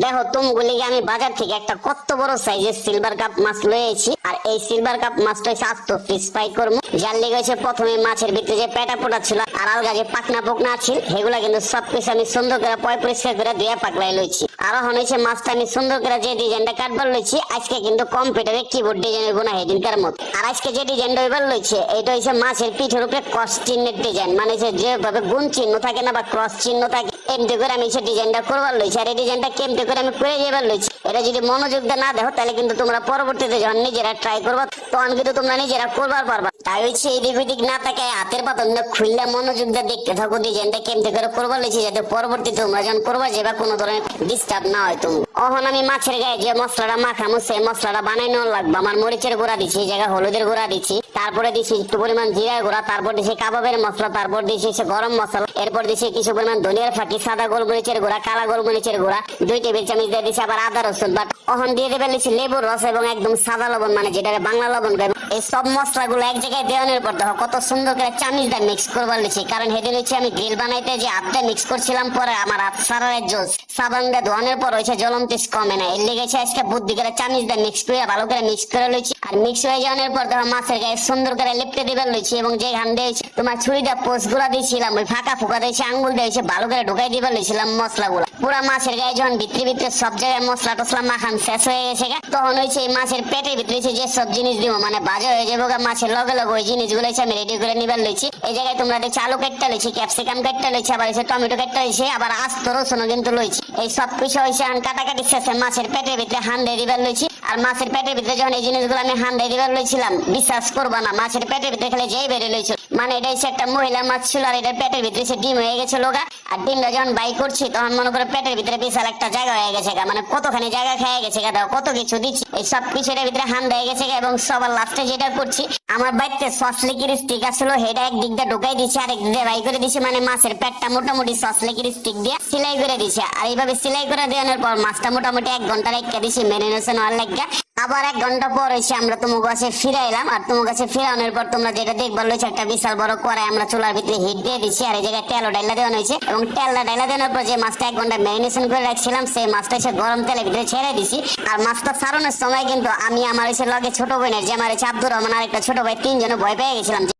দেখো তুমগুলিকে আমি বাজার থেকে একটা কত বড় সাইজের সিলভার কাপ মাছ লয়েছি আর এই সিলভার কাপ মাছটা হচ্ছে আস্ত ফ্রাই যার লেগে হচ্ছে প্রথমে মাছের ভিতরে যে পেটা পোটা ছিল আর আলগা যে পাকনা পোকনা আছে সেগুলা কিন্তু সব কিছু আমি সুন্দর করে পয় পরিষ্কার করে দিয়ে পাকলাই লইছি। আর এখন হয়েছে মাছটা আমি সুন্দর করে যে ডিজাইনটা কাটবার লইছি, আজকে কিন্তু কম্পিউটারে কিবোর্ড ডিজাইন হইব না হেদিনকার মতো। আর আজকে যে ডিজাইনটা হইবার লইছে এটা হচ্ছে মাছের পিঠের উপরে ক্রস চিহ্নের ডিজাইন মানে যে যেভাবে গুণ চিহ্ন থাকে না বা ক্রস চিহ্ন থাকে এমনি করে আমি সে ডিজাইনটা করবার লইছি। আর এই ডিজাইনটা কেমতে করে আমি করে যাবার লইছি? এটা যদি মনোযোগ না দেখো, তাহলে কিন্তু তোমরা পরবর্তীতে যখন নিজেরা ট্রাই করবা, তখন কিন্তু তোমরা নিজেরা করবার পারবা। তাই এদিক ওদিক না থাকে হাতের পাতন খুললে মনোযোগ দিয়ে দেখতে থাকো ডিজাইনটা কেমতে করে করবার লইছি যাতে পরবর্তীতে তোমরা যখন করবা যাবা কোনো ধরনের ডিস্টার্ব না হয় তুমি। অহন আমি মাছের গায়ে যে মশলাটা মাখামো সেই মশলাটা বানাইনো লাগবে। আমার মরিচের গুঁড়া দিচ্ছি এই জায়গায় হলুদের গুঁড়া দিচ্ছি তারপরে দিচ্ছি একটু পরিমাণ জিরার গুঁড়া, তারপর দিচ্ছি কাবাবের মশলা, তারপর দিচ্ছি হচ্ছে গরম মশলা। এরপর দিচ্ছি কিছু পরিমাণ ধনিয়ার ফাঁকি, সাদা গোলমরিচের গুঁড়া, কালা গোলমরিচের গুঁড়া, দুই টেবিল চামচ দিয়ে দিচ্ছি আবার আদা রসুন। বাট অহন দিয়ে দেবেন লেবুর রস এবং একদম সাদা লবণ মানে যেটা বাংলা লবণ। এই সব এক জায়গায় দেওয়ানোর পর দেখো কত সুন্দর করে চামিচ দিয়ে মিক্স করবার কারণ হচ্ছে আমি গ্রিল বানাইতে যে মিক্স করছিলাম পরে আমার হাত জোস সাবান দিয়ে ধোয়ানোর পর হয়েছে কমে না। এর লেগেছে আজকে বুদ্ধি করে চামিচ দিয়ে মিক্স করে ভালো করে মিক্স করে লইছি আর মিক্স হয়ে পর দেখো মাছের গায়ে সুন্দর করে লিপটে দিবার লইছি এবং যে ঘান দিয়েছি তোমার ছুরিটা পোস্টগুলা দিয়েছিলাম, ওই ফাঁকা ফুকা দিয়েছি আঙ্গুল দিয়েছি ভালো করে ঢুকাই দিবার লইছিলাম মশলাগুলো। পুরা মাছের গায়ে যখন ভিতরে ভিতরে সব জায়গায় মশলা টসলা মাখান শেষ হয়ে গেছে তখন হয়েছে এই মাছের পেটের ভিতরে যে সব জিনিস দিব মানে বাজে হয়ে যাব মাছের লগে লগে, ওই জিনিসগুলো আমি রেডি করে নিবার লইছি। এই জায়গায় তোমরা দেখছি আলু কাটটা লইছি ক্যাপসিকাম কাটটা লইছি, আবার হচ্ছে টমেটো কাটটা লইছি, আবার আস্ত রসুনও কিন্তু লইছি। এই সব কিছু হয়েছে আন কাটাকাটি শেষে মাছের পেটের ভিতরে হান দিয়ে দিবার লইছি। আর মাছের পেটের ভিতরে যখন এই জিনিসগুলো আমি হান দিয়ে দিবার লইছিলাম, বিশ্বাস করব না, মাছের পেটের ভিতরে খেলে যেই বেড়ে লইছিল মানে এটা হচ্ছে একটা মহিলা মাছ ছিল আর এটা পেটের ভিতরে সে ডিম হয়ে গেছে লোগা। আর ডিমটা যখন বাই করছি, তখন মনে করে পেটের ভিতরে বিশাল একটা জায়গা হয়ে গেছে গা। মানে কতখানি জায়গা খেয়ে গেছে গা কত কিছু দিচ্ছি। এই সব কিছু এটার ভিতরে হান হয়ে গেছে গা এবং সবার লাস্টে যেটা করছি, আমার বাড়িতে সস লিকির স্টিকার ছিল সেটা এক দিক দিয়ে ঢুকাই দিচ্ছি আর এক দিক দিয়ে বাই করে দিচ্ছি মানে মাছের পেটটা মোটামুটি সস লিকির স্টিক দিয়ে সেলাই করে দিচ্ছে আর এইভাবে সেলাই করে দেওয়ানোর পর মাছটা মোটামুটি এক ঘণ্টা রেখে দিচ্ছি মেরিনেশন হওয়ার লাগিয়া আবার এক ঘণ্টা পর এসে আমরা তোমার কাছে ফিরে এলাম, আর তোমার কাছে ফিরানোর পর তোমরা যেটা দেখবার রয়েছে একটা বিশাল বড় কড়াই, আমরা চুলার ভিতরে হিট দিয়ে দিচ্ছি আর এই জায়গায় তেল ডাইলা দেওয়া হয়েছে এবং তেলটা ডাইলা দেওয়ার পর যে মাছটা এক ঘণ্টা ম্যারিনেশন করে রাখছিলাম, সেই মাছটা এসে গরম তেলের ভিতরে ছেড়ে দিছি। আর মাছটা সারানোর সময় কিন্তু আমি আমার এসে লগে ছোট বোনের যে আমার এসে আব্দুর রহমান আর একটা ছোট ভাই তিনজনে ভয় পেয়ে গেছিলাম